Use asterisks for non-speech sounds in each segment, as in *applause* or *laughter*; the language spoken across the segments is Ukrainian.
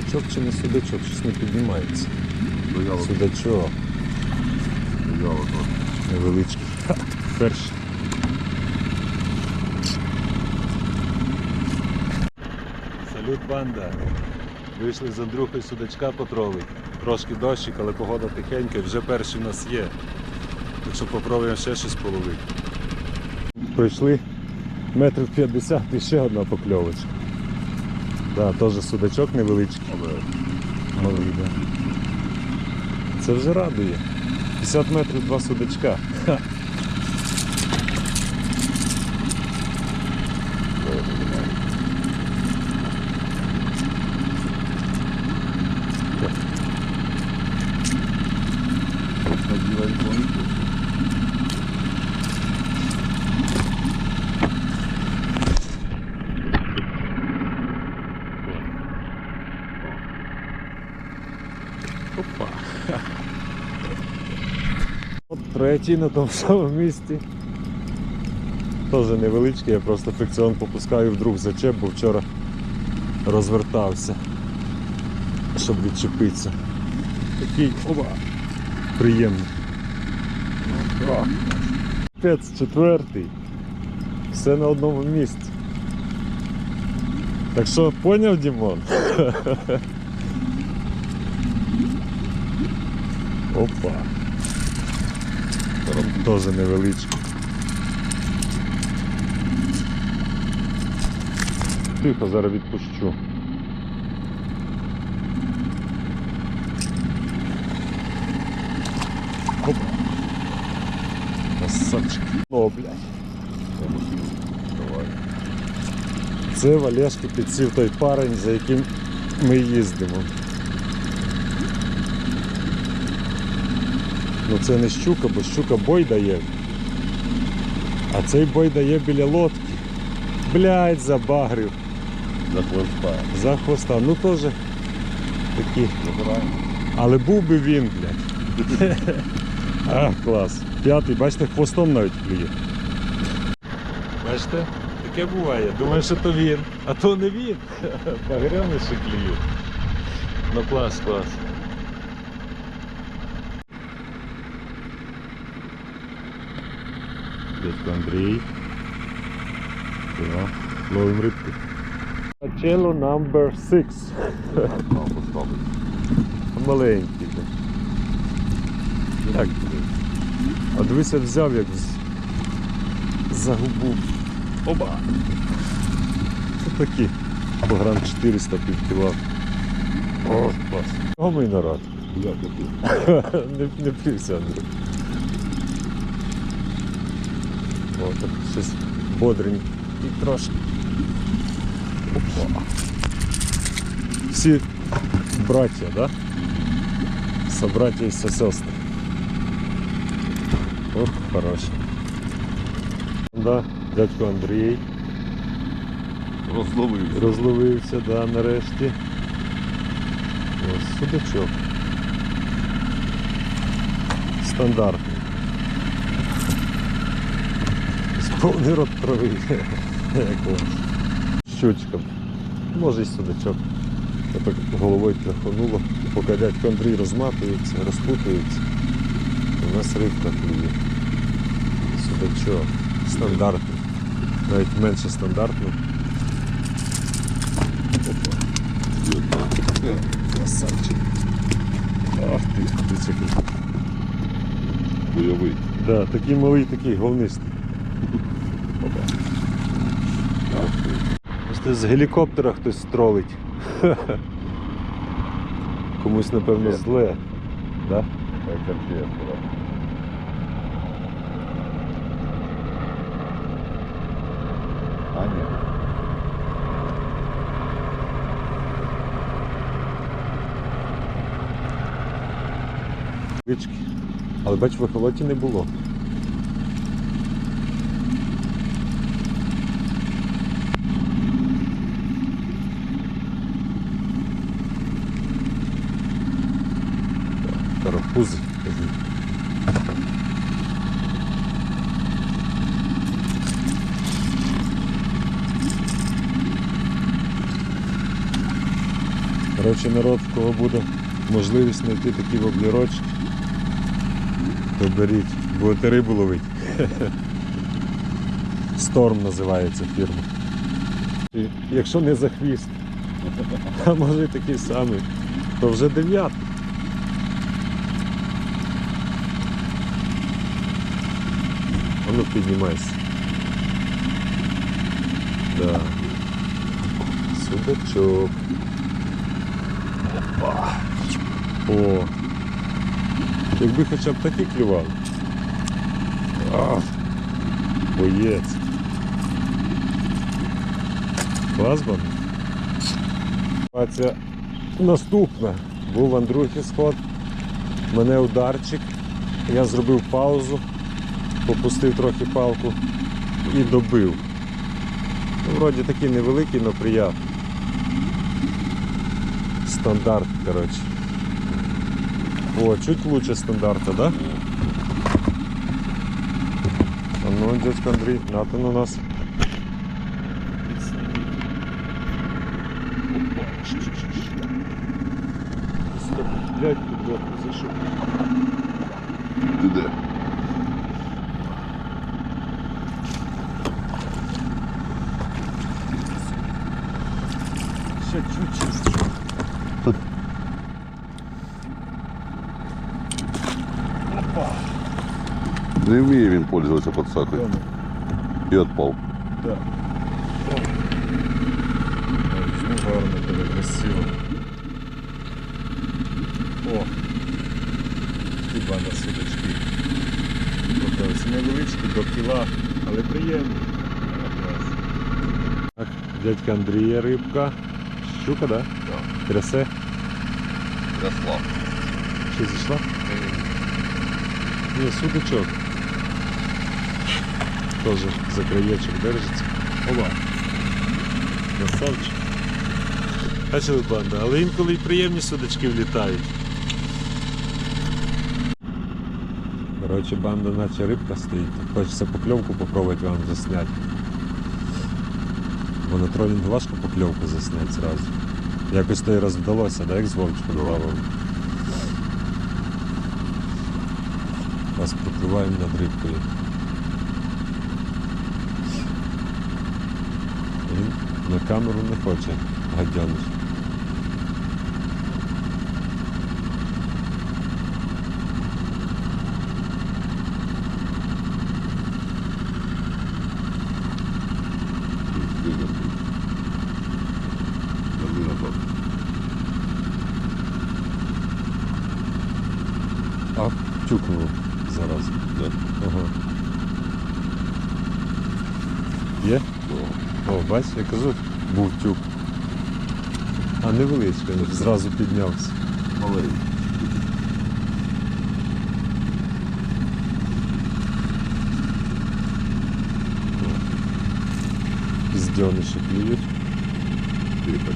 судачок чи не судачок, щось не піднімається. Стояло, Судачок стояло невеличкий. Ха, Перший. Салют, банда. Вийшли з Андрюхою судачка потролить. Трошки дощик, але погода тихенька, вже перший у нас є. Так що попробуємо ще щось половити. Пройшли метрів 50 і ще одна покльовочка. Да, теж судачок невеличкий. Але Малий, да. Це вже радує. 50 метрів два судачка. Опа. От третій на тому самому місці. Теж невеличкий, я просто фрикціон попускаю вдруг зачеп, бо вчора розвертався, щоб відчепитися. Такий оба. Приємний. О, Капець, четвертий. Все на одному місці. Так що поняв, Дімон? *laughs* Опа. Теж невеличкий. Тихо, зараз відпущу. Оп. Красавчик. О, блядь. Це Валешки підсів той парень, за яким ми їздимо. Ну це не щука, бо щука бой дає. А цей бой дає біля лодки. Блядь, забагрив. За хвоста. За хвоста. Ну теж такі. Забираємо. Але був би він, блядь. *laughs* А, клас. П'ятий, бачите, хвостом навіть клює. Бачите, таке буває. Думаю, що то він, а то не він. *laughs* Погрями ще клюють. Ну клас, клас. Дядько Андрій. Все, ловим рибку. Чело number *laughs* 6. Маленький. Так. А дивися, взяв як з... за губу. Оба! Це такі. По грам 400 пів кіла. О, клас. О, мій народ. Ти? не, не пився, Андрій. О, так щось бодренький трошки. Опа. Всі браття, да? Собраття і сесестри. Ох, хорош. Да, дядько Андрій Розловився. розловився, да, нарешті. Ось судачок. Стандартний. Повний рот трави. Щучка. Може і судачок. Я так головою тряхануло, поки дядько Андрій розматується, розпутується. У нас рибка клює. Судачок. Стандартний. Навіть менше стандартного. Опа. Красавчик. Ах ти, дивіться який. Бойовий. Да, такий малий, такий головнистий. Просто з гелікоптера хтось стролить. *laughs* Комусь, напевно, зле. Да? А, ні. Вички. Але бач, в ехолоті не було. Карапузи. Коротше, народ, в кого буде можливість знайти такі воблерочки, то беріть, будете рибу ловити. *laughs* Сторм називається фірма. І якщо не за хвіст, *laughs* а може такий самий, то вже дев'ятий. А ну піднімайся. Да. Судачок. О. Якби хоча б такі клювали. А. Боєць. Класбан. Наступна. Був Андрухи сход. Мене ударчик. Я зробив паузу, попустив трохи палку і добив. Ну, вроді такий невеликий, але приятний. Стандарт, коротше. О, чуть лучше стандарта, да? А ну, дядька Андрій, Натан у нас. Блять, зайшов. Ти де? Ще чуть-чуть. Опа. Не вміє він пользуватися подсакою. І відпав. Да. Ну, гарно тебе, красиво. О! Хіба на судочки. Ось невеличкі до кіла, але приємні. Так, дядька Андрія рибка. Щука, да? Так. Трясе. Яслав. Чи зійшла? Ні, судочок. Тоже за краєчок держиться. Оба. Красавчик. Бачили банда, але інколи і приємні судочки влітають. Коротше, банда наче рибка стоїть. Хочеться покльовку попробувати вам засняти. Бо на тролінг важко покльовку засняти зразу. Якось той раз вдалося, да, як з Вовчиком плавав. Вас пропливаємо над рибкою. Він на камеру не хоче гадяныш. Верни. А, тюкнув зараз. Ага. Є? О, О, бач, я кажу, був тюк. А невеличкий, він зразу піднявся. Малий. Піздьониші клюють. Тихо,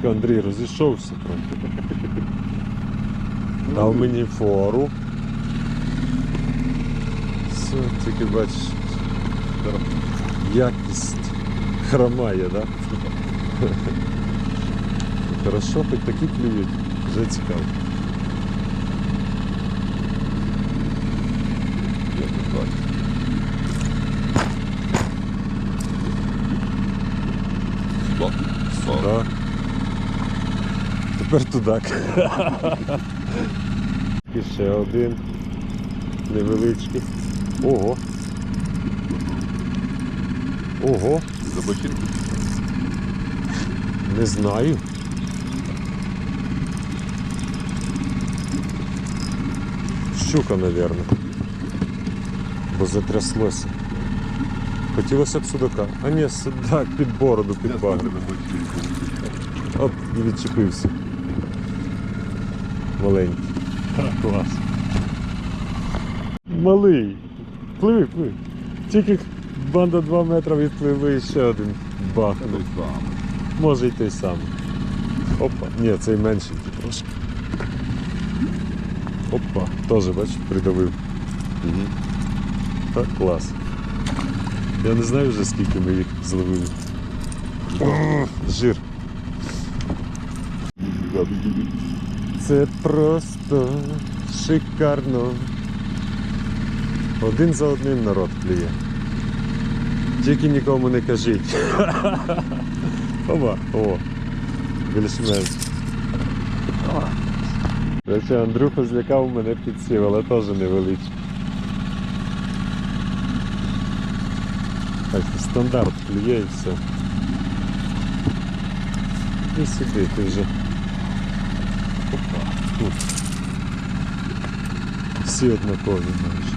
Дядько Андрій розійшовся трохи. Дав мені фору. Все, тільки бачиш, якість хромає, да? Хорошо, хоч такі клюють, вже цікаво. Я Тепер тудак. І ще один невеличкий. Ого. Ого, За бочинку? не знаю. Щука, мабуть. Бо затряслося. Хотілося б судака. А ні, судак під бороду, під багрю. на. От і відчепився. Маленький. Клас. Малий. Пливи, пливи. Тільки банда 2 метри відпливли і ще один бахнув. Може й той самий. Опа. Ні, цей меншенький трошки. Опа, теж, бачиш, придавив. Угу. Так, клас. Я не знаю вже скільки ми їх зловили. Жир. Це просто шикарно. Один за одним народ клює. Тільки нікому не кажіть. *laughs* Оба, о, більш-менш. До речі, Андрюха злякав мене підсів, але теж невеличкий. Так, стандарт клює і все. І сюди ти вже. Тут. Всі однакові майже.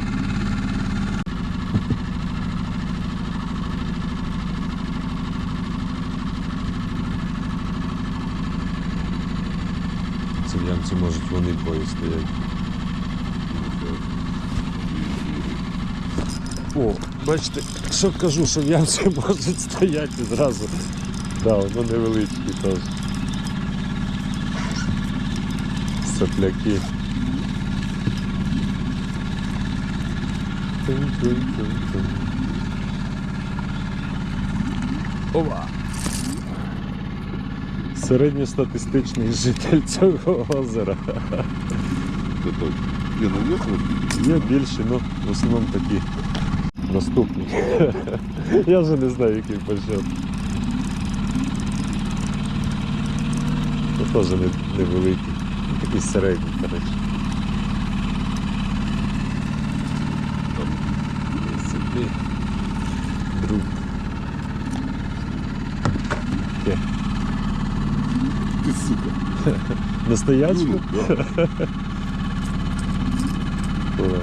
Це в ямці можуть вони двоє стоять. О, бачите, що кажу, що в ямці можуть стояти зразу. Да, воно невеличкі теж. Сопляки. Ова! Середньостатистичний житель цього озера. Ну є. Є більші, ну в основному такі наступні. Я вже не знаю, який почав. Це теж невеликий. Ну, Такий середній, коротше. І Собі. Друг. Є. Ти сука. *laughs* Настоячку? Ну, да. *laughs* Клас.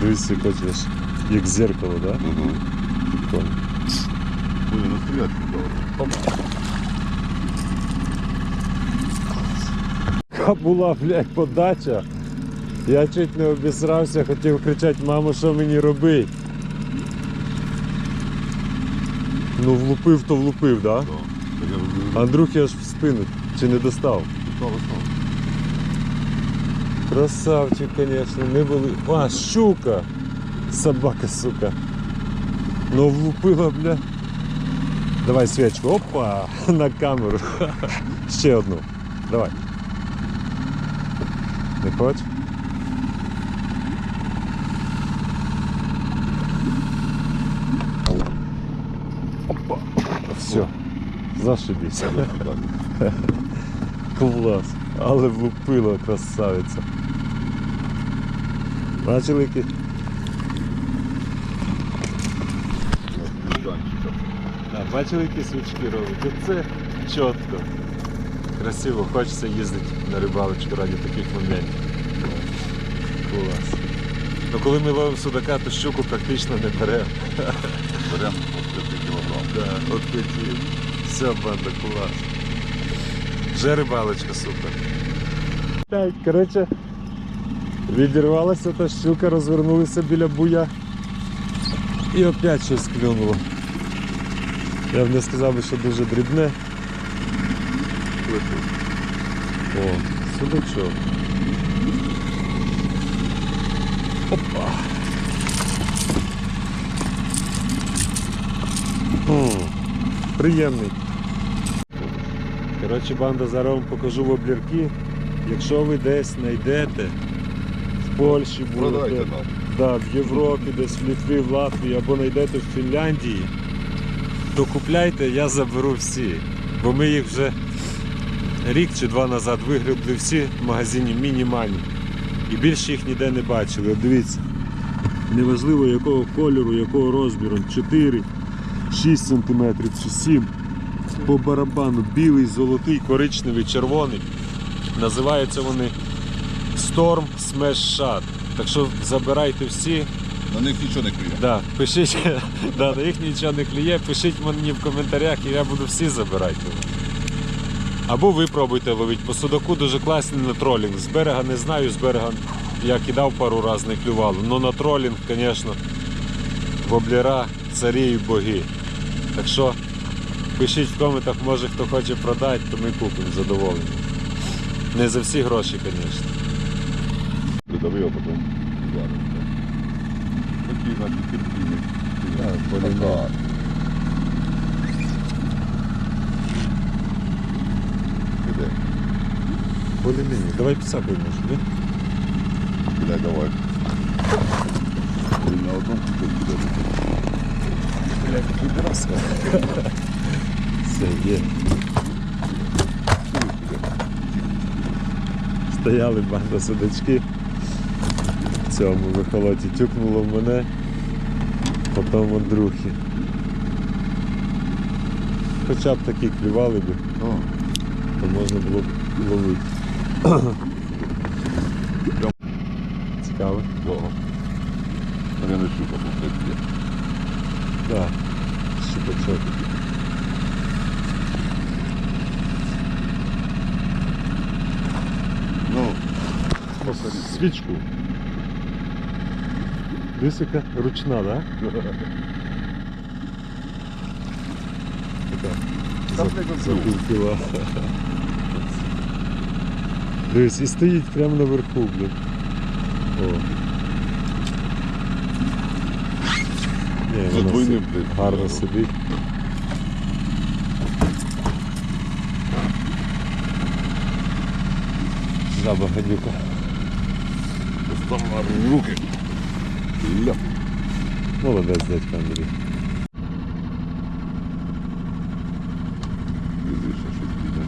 Дивись, як хочеш, як зеркало, да? Ага. Прикольно. Ой, настоящий, да. Яка була, блядь, подача. Я чуть не обісрався, хотів кричати, мамо, що мені робить. Ну влупив, то влупив, да? Так я розумію. Андрюхи аж в спину. Чи не достав? Красавчик, конечно, не були. А, щука! Собака, сука. Ну влупила, бля. Давай свічку. Опа! *laughs* На камеру. Ще одну. Давай. Не хочеш? Опа. Все. Зашибись. Так. Клас. Але влупила красавиця. Бачили які? Бачили які свічки робить? Це чітко. Красиво, хочеться їздити на рибалочку раді таких моментів. Клас. Ну коли ми ловимо судака, то щуку практично не беремо. Беремо от 5 кілограм. Да, от такі. Все, банда, клас. Вже рибалочка супер. Так, коротше, відірвалася та щука, розвернулися біля буя. І опять щось клюнуло. Я б не сказав би, що дуже дрібне. О, судачок. Опа. М, Приємний. Коротше, банда, зараз вам покажу воблірки. Якщо ви десь знайдете в Польщі будете, нам. да, в Європі, десь в Літві, в Латвії або знайдете в Фінляндії, то купляйте, я заберу всі. Бо ми їх вже рік чи два назад вигребли всі в магазині Мінімані. І більше їх ніде не бачили. От дивіться. Неважливо якого кольору, якого розміру, 4, 6 см чи 7 по барабану білий, золотий, коричневий, червоний. Називаються вони Storm Smash Shot. Так що забирайте всі, На них нічого не клює. да, пишіть, *laughs* да, на їх нічого не клює, пишіть мені в коментарях і я буду всі забирати. Або ви пробуйте ловити. По судаку дуже класний на тролінг. З берега не знаю, з берега я кидав пару разів, не клювало. Ну на тролінг, звісно, воблера, царі і боги. Так що Пишіть в коментах, може хто хоче продати, то ми купимо з задоволенням. Не за всі гроші, звісно. Додавив, потім. Такі наші терпіли. Так, более-менее. Іде. Более-менее. Давай підсакуй може, не? Бля, давай. Він на одному кусочку буде. Блядь, підраска. Все, є. Стояли банда судачки. В цьому вихолоті тюкнуло в мене, потім Андрухи. Хоча б такі клювали би, то можна було б ловити. Цікаво. довго. Я не щупав, бо є. Так, щупачок. Ну, Свічку. Дисика ручна, так? Да? *laughs* Така. Та За, блядь, за оцю. півкіла. Дивись, і стоїть прямо наверху, блін. О. Ні, воно двойним, си- блядь, гарно сидить. Жаба гадюка. Поставила руки. Ля. Молодець, дядька Андрій. Пізніше щось піде.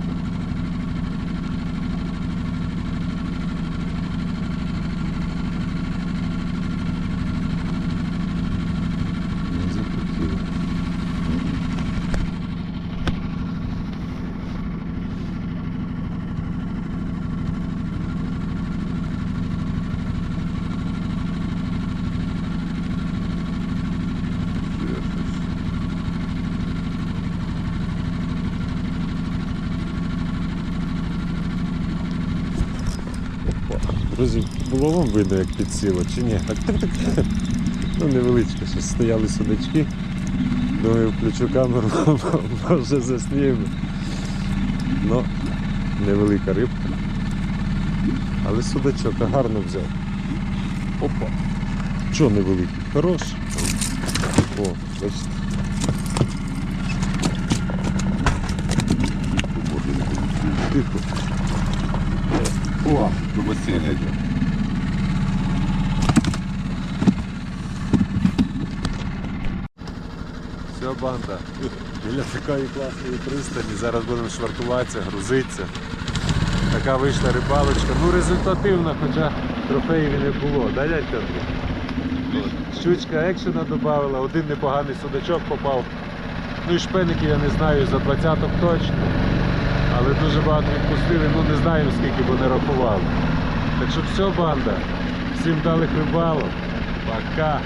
Не захотіло. Є щось. Друзі, було вам видно, як підсіло, чи ні? Ну, невеличке, що стояли судачки. Думаю, включу камеру, *laughs* може засніємо. Ну, невелика рибка. Але судачок гарно взяв. Опа. Чого невеликий? Хорош. О, бачите. Тихо. О, до басейна йде. Все, банда. Біля такої класної пристані. Зараз будемо швартуватися, грузитися. Така вийшла рибалочка. Ну результативна, хоча трофеїв не було. Да, дядька Щучка екшена додавала, один непоганий судачок попав. Ну і шпеників я не знаю за двадцяток точно. Але дуже багато відпустили, ну не знаю скільки, бо не рахували. Так що все, банда. Всім дали рибалок. Пока.